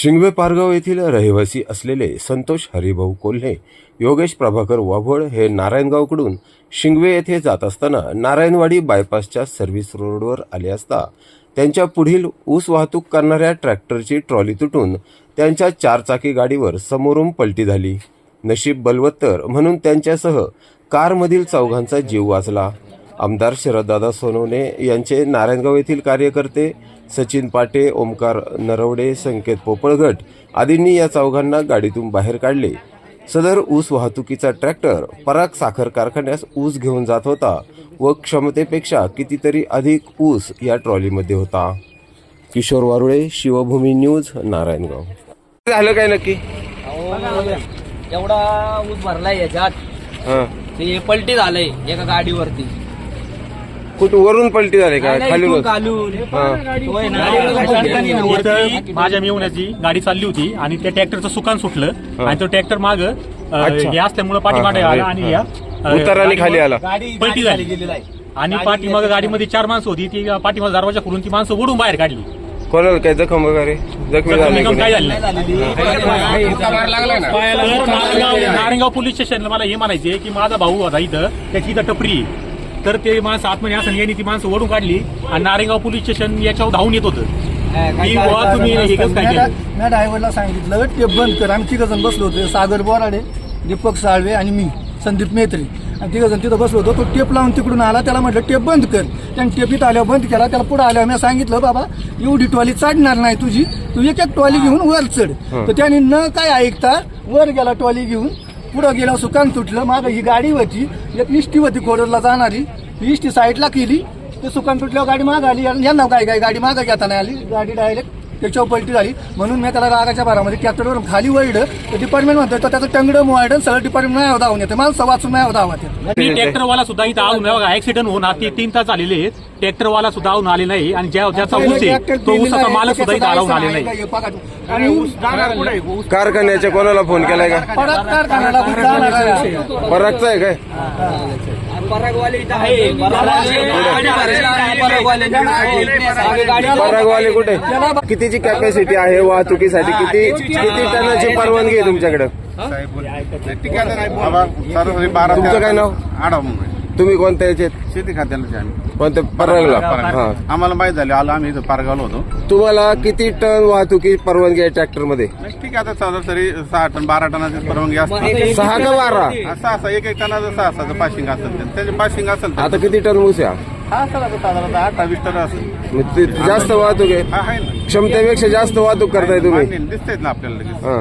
शिंगवे पारगाव येथील रहिवासी असलेले संतोष हरिभाऊ कोल्हे योगेश प्रभाकर वाभोळ हे नारायणगावकडून शिंगवे येथे जात असताना नारायणवाडी बायपासच्या सर्व्हिस रोडवर आले असता त्यांच्या पुढील ऊस वाहतूक करणाऱ्या ट्रॅक्टरची ट्रॉली तुटून त्यांच्या चारचाकी गाडीवर समोरून पलटी झाली. नशीब बलवत्तर म्हणून त्यांच्यासह कारमधील चौघांचा जीव वाचला. आमदार शरददादा सोनवणे यांचे नारायणगाव येथील कार्यकर्ते सचिन पाटे ओमकार नरवडे संकेत पोपळगट आदींनी या चौघांना गाडीतून बाहेर काढले. सदर ऊस वाहतुकीचा ट्रॅक्टर पराग साखर कारखान्यास ऊस घेऊन जात होता व क्षमतेपेक्षा कितीतरी अधिक ऊस या ट्रॉलीमध्ये होता. किशोर वारुळे शिवभूमी न्यूज नारायणगाव. झालं काय नक्की? एवढा ऊस भरलाय याच्यात. हां. ते पलटी झालंय एका गाडीवरती. कुठं वरून पलटी झाली काय नाही, खाली. हां. इथं माझ्या मेवण्याची गाडी चालली होती आणि त्या ट्रॅक्टरचं सुकान सुटलं आणि तो ट्रॅक्टर माग. हे असल्यामुळे पाठीमागे आला. आणि या उताराने खाली आला. गाडी पलटी गाडी झाली. आणि पाठीमाग गाडीमध्ये चार माणसं होती. ती पाठीमाग दरवाजा करून ती माणसं ओढून बाहेर काढली. कोणाला काय जखम वगैरे? जखमी नारायणगाव पोलीस स्टेशनला मला हे म्हणायचे की माझा भाऊ होता इथं. त्याची इथं टपरी. तर ते माणसं आतमध्ये असं यांनी ती माणसं ओढून काढली आणि नारायणगाव पोलीस स्टेशन याच्यावर धावून येत होतं. काय- काय- की बुवा तुम्ही हे कसं काय केलं? मी ड्रायव्हरला सांगितलं टेप बंद कर. आम्ही तिघजण बसलो होतो सागर बोराडे दीपक साळवे आणि मी संदीप मेत्री आणि तिघजण तिथं बसलो होतो तो टेप लावून तिकडून आला त्याला म्हटलं टेप बंद कर. त्याने टेप इथं आल्यावर बंद केला त्याला पुढे आल्यावर मी सांगितलं बाबा एवढी टॉली चढणार नाही तुझी तू एक एक टॉली घेऊन वर चढ. तर त्याने न काय ऐकता वर गेला टॉली घेऊन पुढं गेलं सुकान तुटलं. मागं ही गाडी होती. एक इष्टी होती कोडरला जाणारी. ही इष्टी साईडला केली. ते सुकान तुटल्यावर गाडी माग आली. आणि यांना काय काय गाडी मागं घेता नाही आली. गाडी डायरेक्ट त्याच्यावर पलटी झाली. म्हणून मी त्याला रागाच्या भारामध्ये ट्रॅक्टरवरून खाली वळलं तर डिपार्टमेंट म्हणतो तर त्याचं टंगडं मोडलं सगळं डिपार्टमेंट नाही धावून येते. माणसं वाचून नाही धावत मी ट्रॅक्टरवाला सुद्धा इथं आऊन बघा ऍक्सिडेंट होऊन ते तीन तास आलेले आहेत. ट्रॅक्टरवाला सुद्धा आऊन आले नाही आणि ज्या ज्याचा ऊस आहे तो ऊसाचा मालक सुद्धा इथं आऊन आले नाही. आणि कारखान्याच्या कोणाला फोन केलाय का? परत कारखान्याला आहे काय? परागवाले कुठे? कितीची कॅपॅसिटी आहे वाहतुकीसाठी किती किती टनाची परवानगी आहे तुमच्याकडे? तुमचं काय नाव? आडा म्हणून. तुम्ही कोणत्या याचे शेती खात्याला आम्ही. कोणत्या परागला हा आम्हाला माहीत झाले आलो आम्ही इथं पारगावलो होतो. तुम्हाला किती टन वाहतुकी परवानगी आहे ट्रॅक्टरमध्ये ठीक आहे आता सरासरी सहा टन बारा टनाची परवानगी असते. सहा का बारा? हा, सहा सहा एक एक टनाचं सहा सहाचं पाशिंग असेल ते. त्याचे पाशिंग असेल तर. आता किती टन हा? सर आता साधारणतः अठरा वीस टन असेल. मग ते जास्त वाहतूक आहे. हा आहे ना. क्षमतेपेक्षा जास्त वाहतूक करताय तुम्ही. मान्य, दिसतेच ना आपल्याला लगेच. हा.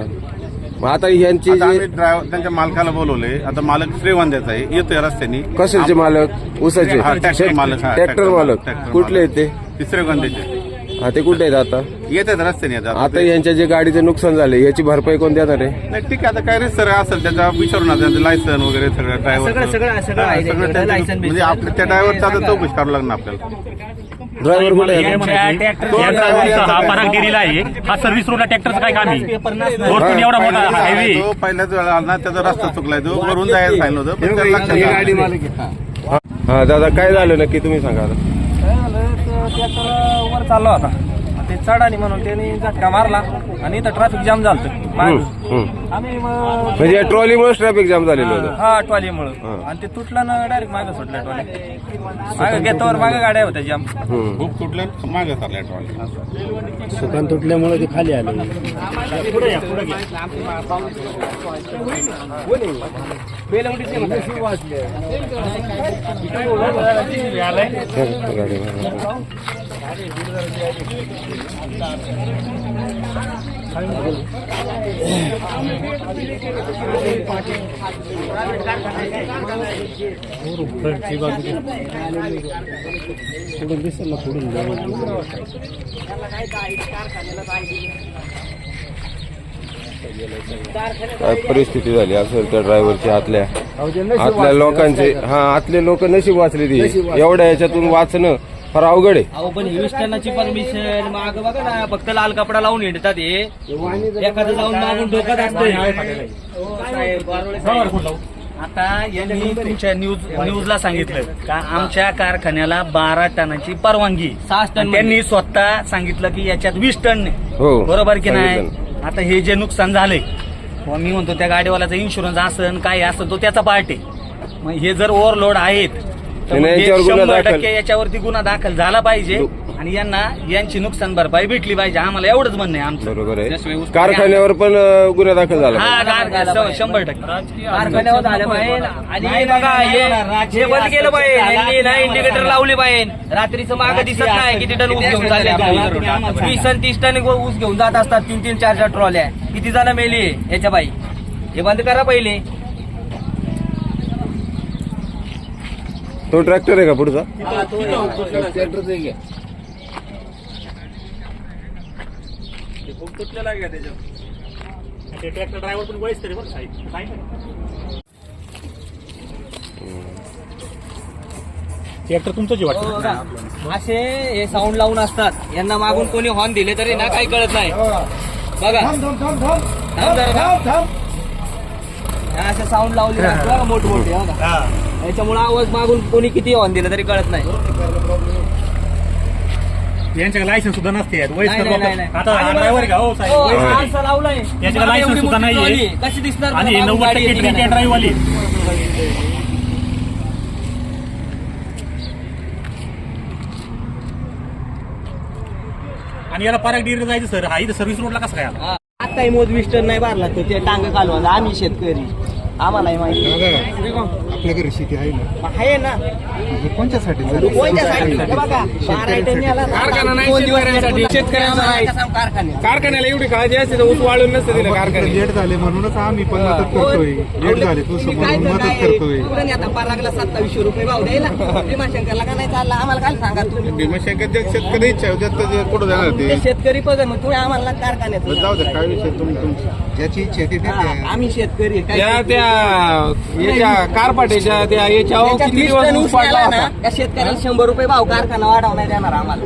मग आता आता आम्ही ड्रायव्हर त्यांच्या मालकाला बोलवले. आता मालक श्रीवंद्याचा आहे. येतोय रस्त्याने. कशाचे मालक? ऊसाचे? हा, ट्रॅक्टर मालक, हा, ट्रॅक्टर मालक. ट्रॅक्टर कुठले आहेत ते तिसरे गंधेचे हा ते कुठे आहेत आता? येतात रस्त्याने येतात आता यांच्या जे गाडीचं नुकसान झाले याची भरपाई कोण देणार आहे? नाही ठीक आहे. आता काय रे सर असेल त्याच्या विचारून आता त्यांचं लायसन वगैरे सगळं ड्रायव्हर सगळं- सगळं- सगळं आहे त्याच्याकडे, लायसन म्हणजे बिसन. आपल्या त्या ड्रायव्हरचा आता चौकशी करावं लागणार आपल्याला. ड्रायव्हर कुठे हे आहे हा पराग डेअरीला आहे. हा सर्व्हिस रोडला ट्रॅक्टरचं काय काम आहे? एवढा मोठा तो हायवे पहिल्याच वेळा आला ना त्याचा रस्ता चुकलाय तो. वरून जायला सांगितलं होतं पण त्याला लक्षात आलं नाही. हा दादा काय झालं नक्की? तुम्ही सांगा आता. काय झालं तर ट्रॅक्टर वर चालला होता. ते चढाली म्हणून त्याने झटका मारला आणि इथं ट्रॅफिक जाम झालं हम्म, हम्म. आम्ही मग म्हणजे या ट्रॅफिक जाम झालेलं होतं. हा ट्रॉलीमुळं. आणि ते तुटलं ना डायरेक्ट मागे सुटलं ट्रॉली. मागे घेतावर मागे गाड्या होत्या जाम हम्म. खूप तुटलं मागे चाललाय ट्रॉली. सुकान तुटल्यामुळे ते खाली आले. गाडी काय परिस्थिती झाली असेल त्या ड्रायव्हरची आतल्या? आतल्या लोकांचे हा आतले लोक नशीब वाचले ती. एवढ्या याच्यातून वाचणं फार अवघड आहे. अहो पण वीस टनाची परमिशन माग बघा ना फक्त लाल कपडा लावून हिंडतात हे. एखादं जाऊन मागून डोक्यात. आता यांनी तुमच्या न्यूज न्यूजला सांगितलं का आमच्या कारखान्याला बारा टनाची परवानगी. सहा टन त्यांनी स्वतः सांगितलं की याच्यात वीस टन हो बरोबर की नाही? सांगितलं. आता हे जे नुकसान झालंय व मी म्हणतो त्या गाडीवाल्याचा इन्शुरन्स असन काय असन तो त्याचा पार्ट आहे. मग हे जर ओव्हरलोड आहेत तर त्याने मग याच्यावर गुन्हा शंभर दाखल- टक्के याच्यावरती गुन्हा दाखल झाला पाहिजे आणि यांना यांची नुकसान भरपाई भेटली पाहिजे. आम्हाला एवढंच म्हणणं आहे आमचं. बरोबर आहे. कारखान्यावर पण अं, गुन्हा दाखल झाला हा पाहिजे. कार- श- शंभर टक्के. कारखान्यावर झालं पाहिजे. आणि हे बघा हे हे बंद केलं पाहिजे. यांनी ना इंडिकेटर लावले पाहिजे. रात्रीचं मागं दिसत नाही किती टन ऊस घेऊन चालले तुम्ही. वीस आणि तीस टन ऊस घेऊन जात असतात तीन तीन चार चार ट्रॉल्या. किती जण मेली? याच्या बाई. हे बंद करा पहिले. तो ट्रॅक्टर आहे का पुढचा? ते ट्रॅक्टर ड्रायव्हर पण वयस्कर आहे बरं साहेब. काय नाही. ट्रॅक्टर तुमचंच आहे वाटतं असे हे साऊंड लावून असतात. यांना मागून कोणी हॉर्न दिले तरी ना काही कळत नाही. बघा. थांब जरा. थांब. हे असे साऊंड लावले मोठमोठे बघा. याच्यामुळे आवाज मागून कोणी किती हॉर्न दिलं तरी कळत नाही यांच्या लायसन्स सुद्धा नसते नाही, वयस्कर नाही, नाही, लोक नाही. आता हा ड्रायव्हर का हो साहेब हो, वयस्कर. आरसा लावलाय याच्याकडे लायसन्स एवढी सुद्धा मोठी नाहीये. ट्रॉली. कशी दिसणार आणि बघा, नव्वद गाडी टक्के येते ड्रिंक का अँड नाही? ड्राईव्ह वाली आणि याला पारक डिग्री जायचं सर हा इथं सर्व्हिस रोडला कसं काय आला? हा. आताही मोज मिस्टर नाही भरला तर ते टांग कालवा आम्ही शेतकरी आम्हालाही माहिती. आपल्या घरी शेती आहे ना? आहे ना. कोणत्यासाठी कोणत्यासाठी हे बघा बारा आयटम आला ना. दोन दिवस शेतकऱ्यांचा कारखान्यात कारखान्याला एवढी काळजी असते तर ऊस वाळून नसतं दिलं कारखान्यात. लेट झाले म्हणूनच आम्ही पण मदत करतोय. लेट झाले तू तुम्ही मदत करताय? करतोय एवढं आता पारागला सत्तावीसशे रुपये भाव द्यायला. भीमाशंकरला का नाही चालला? आम्हाला काय सांगा तुम्ही? भीमाशंकर शेतकरी इच्छा होती तर ते कुठं जाणार ते? ते शेतकरी बघा मग तुम्ही आम्हाला कारखान्यात जाऊ दे काय विषय तुम्ही तुमची? ज्याची इच्छा आहे ती हा, देते. आम्ही शेतकरी काय त्या याच्या कारपाट्याच्या त्या याच्यावर त्याच्यात किती वीस दिवस टन ऊस ऊस पाडला गेला होता? ना त्या शेतकऱ्याला शंभर रुपये भाव कारखाना वाढव नाही देणार आम्हाला.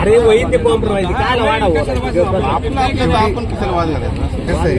अरे वही ते कॉम्प्रोमाइज काय वाढावं? आपलं आपलं तर आपण कशाला वाद घालायचा कसं आहे?